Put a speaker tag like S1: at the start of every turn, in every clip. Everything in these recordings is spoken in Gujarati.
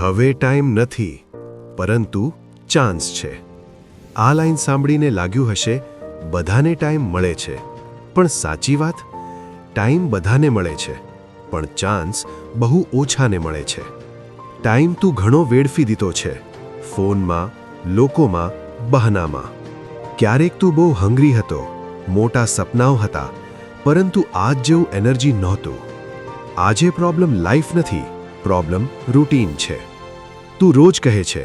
S1: હવે ટાઈમ નથી, પરંતુ ચાન્સ છે. આ લાઈન સાંભળીને લાગ્યું હશે, બધાને ટાઈમ મળે છે. પણ સાચી વાત, ટાઈમ બધાને મળે છે, પણ ચાન્સ બહુ ઓછાને મળે છે. ટાઈમ તું ઘણો વેડફી દીધો છે, ફોનમાં, લોકોમાં, બહાનામાં. ક્યારેક તું બહુ હંગરી હતો, મોટા સપનાઓ હતા, પરંતુ આજ જેવું એનર્જી નહોતું. આજે પ્રોબ્લેમ લાઈફ નથી, પ્રોબ્લેમ રૂટીન છે. તું રોજ કહે છે,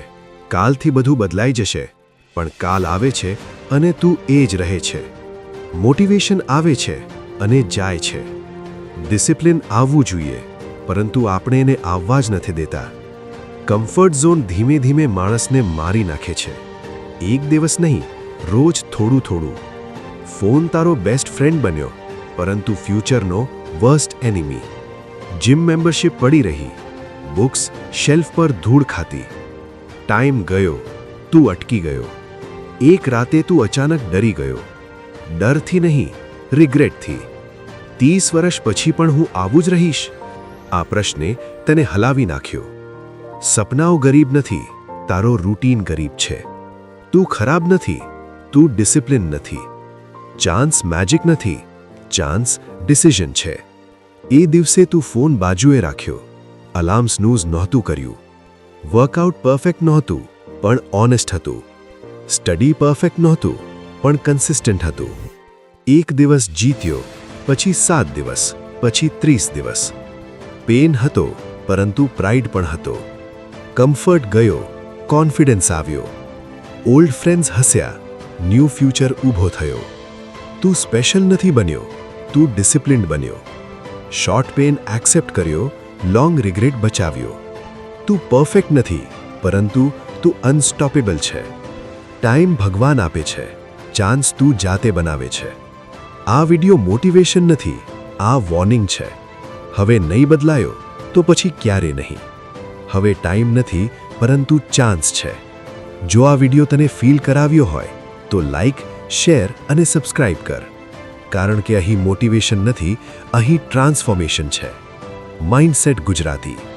S1: કાલથી બધું બદલાઈ જશે, પણ કાલ આવે છે અને તું એ જ રહે છે. મોટિવેશન આવે છે અને જાય છે. ડિસિપ્લિન આવવું જોઈએ, પરંતુ આપણે એને આવવા જ નથી દેતા. કમ્ફર્ટ ઝોન ધીમે ધીમે માણસને મારી નાખે છે. એક દિવસ નહીં, રોજ થોડું થોડું. ફોન તારો બેસ્ટ ફ્રેન્ડ બન્યો, પરંતુ ફ્યુચરનો વર્સ્ટ એનિમી જિમ મેમ્બરશીપ પડી રહી બુક્સ શેલ્ફ પર ધૂળ ખાતી. ટાઈમ ગયો, તું અટકી ગયો. એક રાતે તું અચાનક ડરી ગયો. ડરથી નહીં રિગ્રેટથી ત્રીસ વર્ષ પછી પણ હું આવું જ રહીશ? આ પ્રશ્ને તેને હલાવી નાખ્યો. સપનાઓ ગરીબ નથી, તારો રૂટીન ગરીબ છે. તું ખરાબ નથી, તું ડિસિપ્લિન નથી. ચાન્સ મેજિક નથી ચાન્સ ડિસિઝન છે. એ દિવસે તું ફોન બાજુએ રાખ્યો. અલાર્મ સ્નૂઝ નહોતું કર્યું વર્કઆઉટ પરફેક્ટ નહોતું પણ ઓનેસ્ટ હતું સ્ટડી પરફેક્ટ નહોતું પણ કન્સિસ્ટન્ટ હતું એક દિવસ જીત્યો પછી સાત દિવસ પછી ત્રીસ દિવસ પેન હતો પરંતુ પ્રાઇડ પણ હતો કમ્ફર્ટ ગયો કોન્ફિડન્સ આવ્યો ઓલ્ડ ફ્રેન્ડ્સ હસ્યા ન્યૂ ફ્યુચર ઊભો થયો તું સ્પેશિયલ નથી બન્યો તું ડિસિપ્લિન્ડ બન્યો શોર્ટ પેન એક્સેપ્ટ કર્યો લોંગ રિગ્રેટ બચાવ્યો. તું પરફેક્ટ નથી, પરંતુ તું અનસ્ટોપેબલ છે. ટાઈમ ભગવાન આપે છે. ચાન્સ તું જાતે બનાવે છે. આ વિડિયો મોટિવેશન નથી, આ વોર્નિંગ છે. હવે નહીં બદલાયો, તો પછી ક્યારે નહીં? હવે ટાઈમ નથી, પરંતુ ચાન્સ છે. જો આ વિડિયો તને ફીલ કરાવ્યો હોય, તો લાઈક શેર અને સબસ્ક્રાઇબ કર. કારણ કે અહીં મોટિવેશન નથી, અહીં ટ્રાન્સફોર્મેશન છે. માઇન્ડસેટ ગુજરાતી